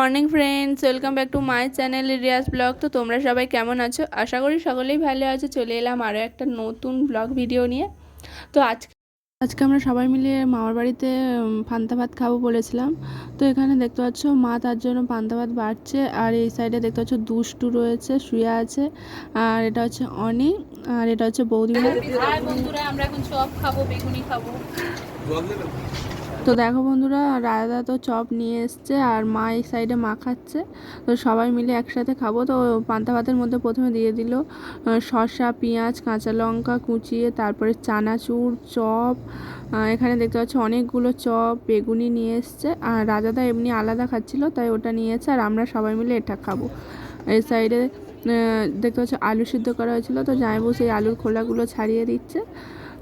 Morning friends welcome back to my channel Riaz vlog. তো তোমরা সবাই কেমন আছো? আশা করি সকলেই ভালো আছো। চলে এলাম আরও একটা নতুন ব্লগ ভিডিও নিয়ে। তো আজকে আজকে আমরা সবাই মিলে মামার বাড়িতে পান্তা ভাত খাব বলেছিলাম। তো এখানে দেখতে পাচ্ছ মা তার জন্য পান্তা ভাত বাড়ছে। আর এই সাইডে দেখতে পাচ্ছ দুষ্টু রয়েছে শুয়ে আছে। আর এটা হচ্ছে অনি আর এটা হচ্ছে বৌদি। বন্ধুরা আমরা এখন চপ খাব বেগুনি খাব। তো দেখো বন্ধুরা রায়দা তো চপ নিয়ে এসছে আর মা এই সাইডে মা খাচ্ছে। তো সবাই মিলে একসাথে খাব। তো পান্তা ভাতের মধ্যে প্রথমে দিয়ে দিল শসা, পেঁয়াজ, কাঁচা লঙ্কা কুচিয়ে, তারপরে চানাচুর, চপ এখানে দেখতে পাচ্ছি অনেকগুলো চপ, বেগুনি নিয়ে এসছে। আর রাজাদা এমনি আলাদা খাচ্ছিলো, তাই ওটা নিয়েছে আর আমরা সবাই মিলে এটা খাব। এই সাইডে দেখতে পাচ্ছি আলু সিদ্ধ করা হয়েছিল, তো জামাইবু সেই আলুর খোলাগুলো ছাড়িয়ে দিচ্ছে।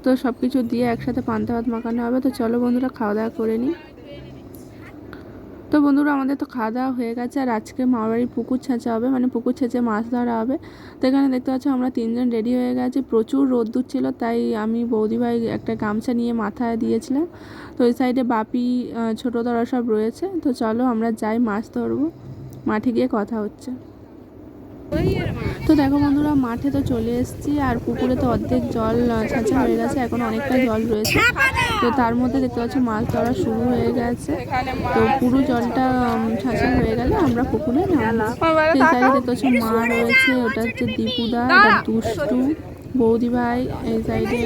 তো সব কিছু দিয়ে একসাথে পান্তা ভাত মাখানো হবে। তো চলো বন্ধুরা খাওয়া দাওয়া করে নিই তো বন্ধুরা আমাদের তো খাওয়া দাওয়া হয়ে গেছে আর আজকে মামাবাড়ির পুকুর ছেঁচা হবে মানে পুকুর ছেঁচে মাছ ধরা হবে। তো এখানে দেখতে পাচ্ছ আমরা তিনজন রেডি হয়ে গেছি। প্রচুর রোদ্দুর ছিল, তাই আমি বৌদি ভাই একটা গামছা নিয়ে মাথায় দিয়েছিলাম। তো ওই সাইডে বাপি ছোটো দরা সব রয়েছে। তো চলো আমরা যাই মাছ ধরবো। মাঠে গিয়ে কথা হচ্ছে। তো দেখো বন্ধুরা, মাঠে তো চলে এসেছি আর পুকুরে তো অর্ধেক জল ছাঁচা হয়ে গেছে। এখন অনেকটা জল রয়েছে। তো তার মধ্যে দেখতে পাচ্ছি, মাছ ধরা শুরু হয়ে গেছে। তো পুরো জলটা ছাঁচা হয়ে গেলে। আমরা পুকুরে সাইডে দেখতে পাচ্ছি, মা রয়েছে, ওটা হচ্ছে দীপুদা দুষ্টু, বৌদি ভাই, এই সাইডে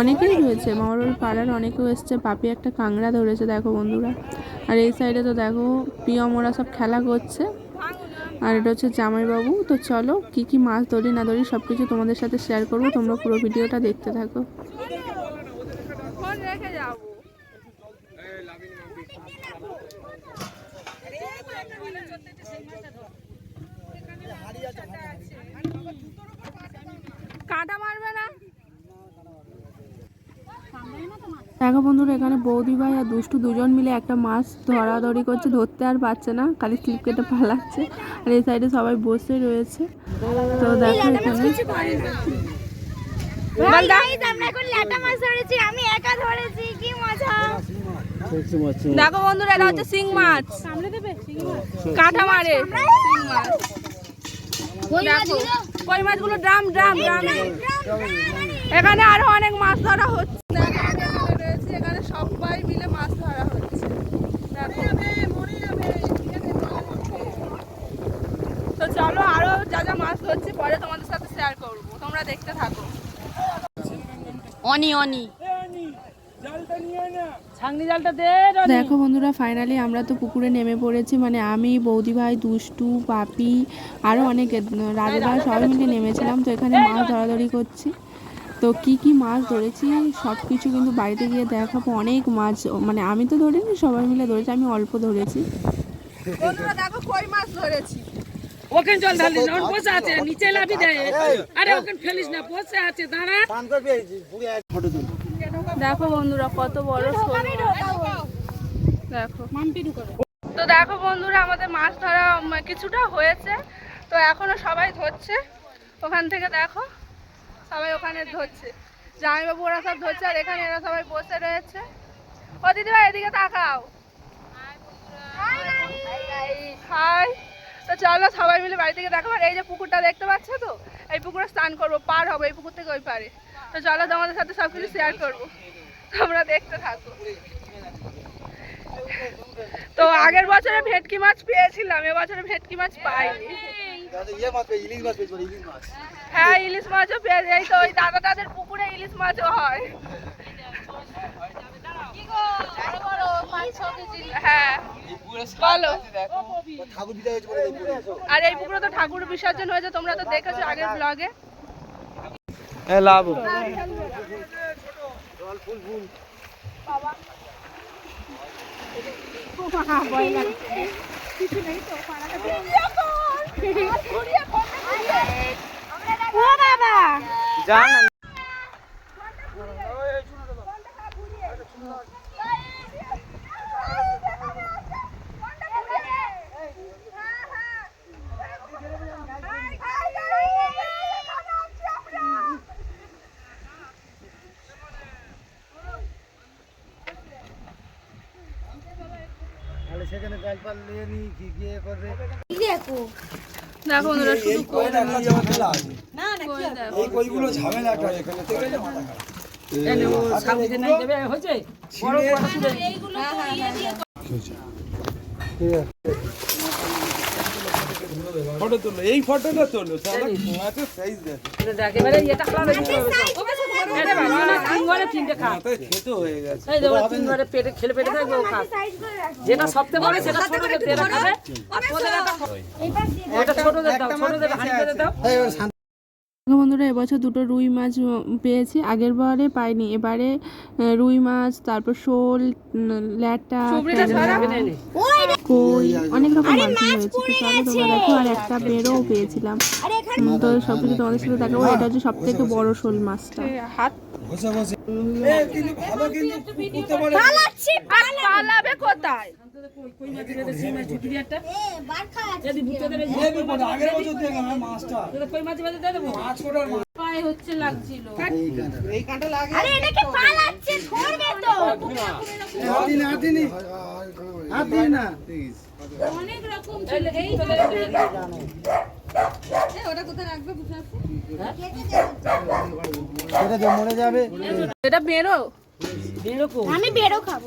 অনেকেই রয়েছে। বাড়ির পাড়ার অনেকেও এসছে। পাপি একটা কাংড়া ধরেছে, দেখো বন্ধুরা। আর এই সাইডে তো দেখো, প্রিয়মরা সব খেলা করছে। আর এটা হচ্ছে জামাইবাবু। তো চলো, কি কি মাছ ধরি না ধরি সব কিছু তোমাদের সাথে শেয়ার করব। তোমরা পুরো ভিডিওটা দেখতে থাকো। কাদা মারবে না? দেখো বন্ধুরা এখানে বৌদি ভাই আর দুষ্টু দুজন মিলে একটা মাছ ধরাধরি করছে ধরতে আর পারছে না খালি স্লিপ কেটে পালাচ্ছে আর এই সাইডে সবাই বসে রয়েছে। তো দেখো এখানে আমরা এখন ল্যাটা মাছ ধরেছি আমি একা ধরেছি কি মজা। দেখো বন্ধুরা এটা হচ্ছে শিং মাছ। কাঁটা মারে। শিং মাছ কই মাছগুলো ড্রাম ড্রাম ড্রামে। এখানে আরও অনেক মাছ ধরা হচ্ছে দেখো, এখানে রয়েছে, এখানে সবাই মিলে মাছ ধরা হচ্ছে। তো চলো আরও যা যা মাছ ধরছি পরে তোমাদের সাথে শেয়ার করব। তোমরা দেখতে থাকো। অনি অনি। ছাংনি জালটা দে দেখো বন্ধুরা ফাইনালি আমরা তো পুকুরে নেমে পড়েছি। মানে আমি বৌদি ভাই দুষ্টু পাপি আরও অনেক রাজু ভাই সবাই মিলে নেমেছিলাম। তো এখানে মাছ ধরাধরি করছি। তো কি কি মাছ ধরেছি সব কিছু কিন্তু বাড়িতে গিয়ে দেখাবো। অনেক মাছ মানে আমি তো ধরিনি সবাই মিলে ধরেছি আমি অল্প ধরেছি। দেখো কই মাছ ধরেছি। ওখানে জল ঢালিস না বসে আছে নিচে লাভি দেয় আরে ওখানে ফেলিস না বসে আছে দাঁড়া। দেখো বন্ধুরা কত বড় দেখো। তো দেখো বন্ধুরা আমাদের মাছ ধরা কিছুটা হয়েছে। তো এখনও সবাই ধরছে। ওখান থেকে দেখো। সবাই ওখানে ধরছে। জামাইবাবু ওরা সব ধরছে আর এখানে এরা সবাই বসে রয়েছে। ও, দিদিভাই, এদিকে তাকাও। হাই। তো চলো সবাই মিলে বাড়ি থেকে দেখো। আর এই যে পুকুরটা দেখতে পাচ্ছ তো? এই পুকুরে স্নান করব, পার হবে এই পুকুর থেকে ওই পারে। তো চলো তোমাদের সাথে সব কিছু শেয়ার করব। তোমরা দেখতে থাকো। তো আগের বছরে ভেটকি মাছ পেয়েছিলাম এবছরে ভেটকি মাছ পাইনি। হ্যাঁ ইলিশ মাছও পেয়ে যাই তো ওই দাদা দাদের পুকুরে ইলিশ মাছও হয়। হ্যাঁ। আর এই পুকুরে তো ঠাকুর বিসর্জন হয়েছে তোমরা তো দেখেছ আগের ব্লগে লাভ ও বাবা। জান। সেখানে দেখো দেখো বন্ধুরা শুধু কই দেখো এই কইগুলো ঝামেলা একটা এখানে থেকে যে মাথা খারাপ। এনে ও সামনে নাই দেবে হয়েছে? বড় বড় তুলে ফটো তোলো এই ফটোটা তোলো মাথা সাইজ দেখো। এটা হবে সব। এটা বাবা না তিন ঘরে তিনটে খা হয়ে এই দেখো তিন পেটে খেলে পেটে থাকবে ও খা। সাইড করে যেটা সবচেয়ে বড় সেটা ছোটদের তেরা খাবে। আর দিয়ে ওটা ছোটদের দাও ছোটদের হাঁড়িতে দাও দেখো বন্ধুরা এবছর দুটো রুই মাছ পেয়েছি। আগের বারে পাইনি এবারে রুই মাছ তারপর শোল ল্যাটা কই অনেক রকম মাছ হয়েছে তো চলো তোমরা দেখো আর একটা বেরো পেয়েছিলাম। আরে এখানে উম, তো সবকিছু তোমাদের সাথে দেখাবো এটা হচ্ছে সব থেকে বড় শোল মাছটা। বসে বসে এ কিন্তু ভালো কিন্তু করতে পারে। পালাচ্ছি পালাবে কোথায়? কই মাছ দিলে সিমা ছুটি বার এই আমি এটা কি তো না এই তো মরে যাবে। এটা বেরো। এরকম আমি বেরো খাব।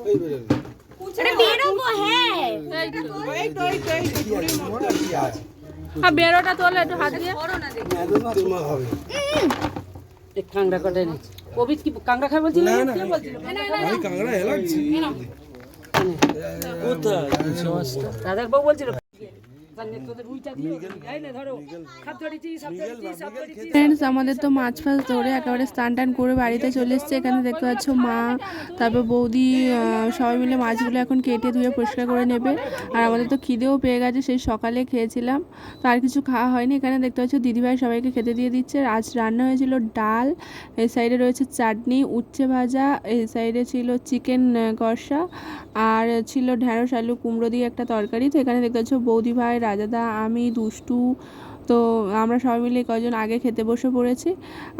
আরে বেরো গো হ্যাঁ। কি আছে আর বেরোটা তোলে একটু হাত দিয়ে। তোমার হবে এই কাংড়া কটাই নিচ্ছি কবিত কি কাংড়া খাই বলছিল? না, না, কে বলছিল? আমি কাংড়া হেলাচ্ছি কোথায়? দাদার বউ বলছিল। ফ্রেন্ডস আমাদের তো মাছ ফাছ ধরে একেবারে স্নান টান করে বাড়িতে চলে এসছে এখানে দেখতে পাচ্ছ মা। তারপর বৌদি সবাই মিলে মাছগুলো এখন কেটে ধুয়ে পরিষ্কার করে নেবে। আর আমাদের তো খিদেও পেয়ে গেছে সেই সকালে খেয়েছিলাম। তো আর কিছু খাওয়া হয়নি এখানে দেখতে পাচ্ছ দিদিভাই সবাইকে খেতে দিয়ে দিচ্ছে। আর আজ রান্না হয়েছিল ডাল এই সাইডে রয়েছে চাটনি উচ্ছে ভাজা এই সাইডে ছিল চিকেন কষা আর ছিল ঢ্যাঁড়স আলু কুমড়ো দিয়ে একটা তরকারি। তো এখানে দেখতে পাচ্ছ বৌদি ভাই রাজাদা আমি, দুষ্টু, তো আমরা সবাই মিলে কজন আগে খেতে বসে পড়েছি।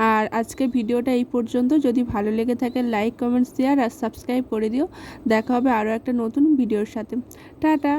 আর আজকে ভিডিওটা এই পর্যন্ত। যদি ভালো লেগে থাকে লাইক কমেন্টস দেওয়ার আর সাবস্ক্রাইব করে দিও। দেখা হবে আরও একটা নতুন ভিডিওর সাথে। টাটা!